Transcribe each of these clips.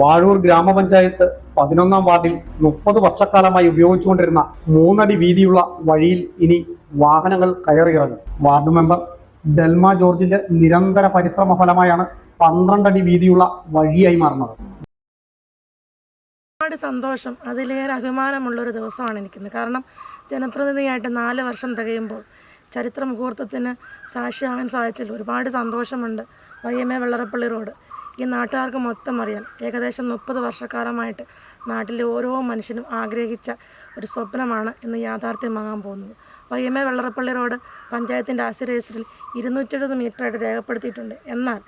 വാഴൂർ ഗ്രാമപഞ്ചായത്ത് പതിനൊന്നാം വാർഡിൽ മുപ്പത് വർഷക്കാലമായി ഉപയോഗിച്ചുകൊണ്ടിരുന്ന മൂന്നടി വീതിയുള്ള വഴിയിൽ ഇനി വാഹനങ്ങൾ കയറിയിറങ്ങും. വാർഡ് മെമ്പർ ഡെൽമ ജോർജിന്റെ നിരന്തര പരിശ്രമ ഫലമായാണ് പന്ത്രണ്ടടി വീതിയുള്ള വഴിയായി മാറുന്നത്. ഒരുപാട് സന്തോഷം. അതിലേറെ അഭിമാനമുള്ളൊരു ദിവസമാണ് എനിക്കിന്ന്. കാരണം ജനപ്രതിനിധിയായിട്ട് നാല് വർഷം തികയുമ്പോൾ ചരിത്ര മുഹൂർത്തത്തിന് സാക്ഷിയാകാൻ സാധിച്ചതിൽ ഒരുപാട് സന്തോഷമുണ്ട്. Y M A Vellarappally road. ഈ നാട്ടുകാർക്ക് മൊത്തം അറിയാം. ഏകദേശം മുപ്പത് വർഷക്കാലമായിട്ട് നാട്ടിലെ ഓരോ മനുഷ്യനും ആഗ്രഹിച്ച ഒരു സ്വപ്നമാണ് ഇന്ന് യാഥാർത്ഥ്യമാകാൻ പോകുന്നത്. Y M A Vellarappally road പഞ്ചായത്തിന്റെ ആശയ രജിസ്റ്ററിൽ ഇരുന്നൂറ്റെഴുപത് മീറ്ററായിട്ട് രേഖപ്പെടുത്തിയിട്ടുണ്ട്. എന്നാൽ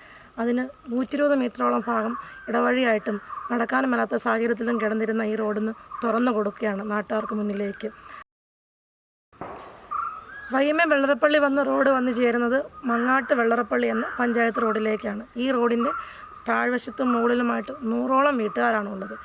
അതിന് നൂറ്റിരുപത് മീറ്ററോളം ഭാഗം ഇടവഴിയായിട്ടും നടക്കാനുമല്ലാത്ത സാഹചര്യത്തിലും കിടന്നിരുന്ന ഈ റോഡിന് തുറന്നു കൊടുക്കുകയാണ് നാട്ടുകാർക്ക് മുന്നിലേക്ക്. വൈഎംഎ വെള്ളറപ്പള്ളി വന്ന റോഡ് വന്നു ചേരുന്നത് മങ്ങാട്ട് വെള്ളറപ്പള്ളി എന്ന പഞ്ചായത്ത് റോഡിലേക്കാണ്. ഈ റോഡിന്റെ താഴ്വശത്തും മുകളിലുമായിട്ട് നൂറോളം വീട്ടുകാരാണ് ഉള്ളത്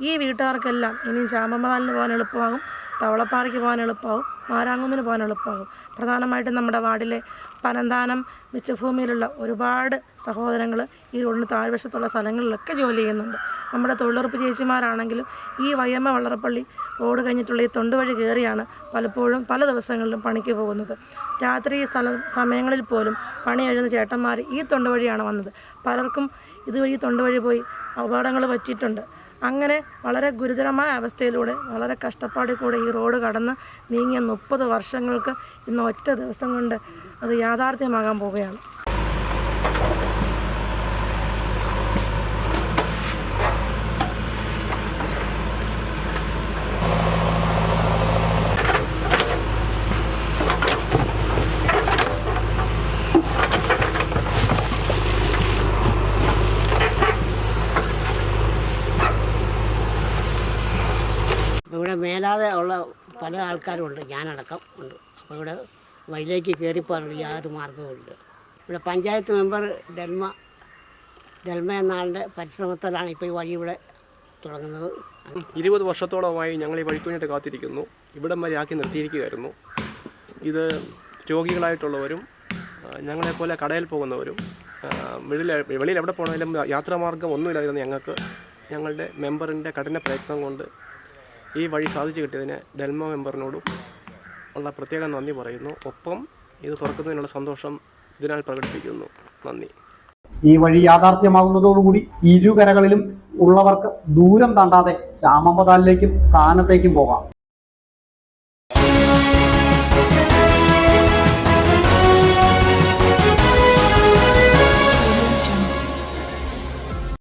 ഈ വീട്ടുകാർക്കെല്ലാം ഇനി ചാമ്പമതാലിന് പോകാൻ എളുപ്പമാകും തവളപ്പാറയ്ക്ക് പോകാൻ എളുപ്പമാകും മാരാങ്കുന്നിന് പോകാൻ എളുപ്പമാകും. പ്രധാനമായിട്ടും നമ്മുടെ വാർഡിലെ പനന്താനം മിച്ചഭൂമിയിലുള്ള ഒരുപാട് സഹോദരങ്ങൾ ഈ റോഡിന് താഴ്വശത്തുള്ള സ്ഥലങ്ങളിലൊക്കെ ജോലി ചെയ്യുന്നുണ്ട്. നമ്മുടെ തൊഴിലുറപ്പ് ചേച്ചിമാരാണെങ്കിലും ഈ വയ്യമ്മ വള്ളറപ്പള്ളി റോഡ് കഴിഞ്ഞിട്ടുള്ള ഈ തൊണ്ട് വഴി കയറിയാണ് പലപ്പോഴും പല ദിവസങ്ങളിലും പണിക്ക് പോകുന്നത്. രാത്രി സ്ഥല സമയങ്ങളിൽ പോലും പണി എഴുതുന്ന ചേട്ടന്മാർ ഈ തൊണ്ട് വഴിയാണ് വന്നത്. പലർക്കും ഇതുവഴി തൊണ്ട് വഴി പോയി അപകടങ്ങൾ പറ്റിയിട്ടുണ്ട്. അങ്ങനെ വളരെ ഗുരുതരമായ അവസ്ഥയിലൂടെ വളരെ കഷ്ടപ്പാടിൽ കൂടെ ഈ റോഡ് കടന്ന് നീങ്ങിയ മുപ്പത് വർഷങ്ങൾക്ക് ഇന്ന് ഒറ്റ ദിവസം കൊണ്ട് അത് യാഥാർത്ഥ്യമാകാൻ പോവുകയാണ്. ഇവിടെ മേലാതെ ഉള്ള പല ആൾക്കാരും ഉണ്ട് ഞാനടക്കം ഉണ്ട്. അപ്പോൾ ഇവിടെ വഴിയിലേക്ക് കയറിപ്പോകാനുള്ള യാതൊരു മാർഗവുമില്ല ഇവിടെ പഞ്ചായത്ത് മെമ്പർ ഡെൽമ ഡെൽമ എന്ന ആളുടെ പരിശ്രമത്തിലാണ് ഇപ്പോൾ ഈ വഴി ഇവിടെ തുടങ്ങുന്നത്. ഇരുപത് വർഷത്തോളമായി ഞങ്ങൾ ഈ വഴിക്ക് വേണ്ടിയിട്ട് കാത്തിരിക്കുന്നു. ഇവിടം വരെ ആക്കി നിർത്തിയിരിക്കുകയായിരുന്നു. ഇത് രോഗികളായിട്ടുള്ളവരും ഞങ്ങളെപ്പോലെ കടയിൽ പോകുന്നവരും വെളിയിൽ വെളിയിൽ എവിടെ പോകണമെങ്കിലും യാത്രാമാർഗം ഒന്നുമില്ലായിരുന്നു ഞങ്ങൾക്ക് ഞങ്ങളുടെ മെമ്പറിന്റെ കഠിന പ്രയത്നം കൊണ്ട് ഈ വഴി സാധിച്ചു കിട്ടിയതിന് ഡെൽമ മെമ്പറിനോടും ഉള്ള പ്രത്യേക നന്ദി പറയുന്നു. ഒപ്പം ഇത് തുറക്കുന്നതിനുള്ള സന്തോഷം ഇതിനാൽ പ്രകടിപ്പിക്കുന്നു. നന്ദി. ഈ വഴി യാഥാർത്ഥ്യമാകുന്നതോടുകൂടി ഇരുകരകളിലും ഉള്ളവർക്ക് ദൂരം താണ്ടാതെ ചാമമ്പതാലിലേക്കും കാനത്തേക്കും പോകാം.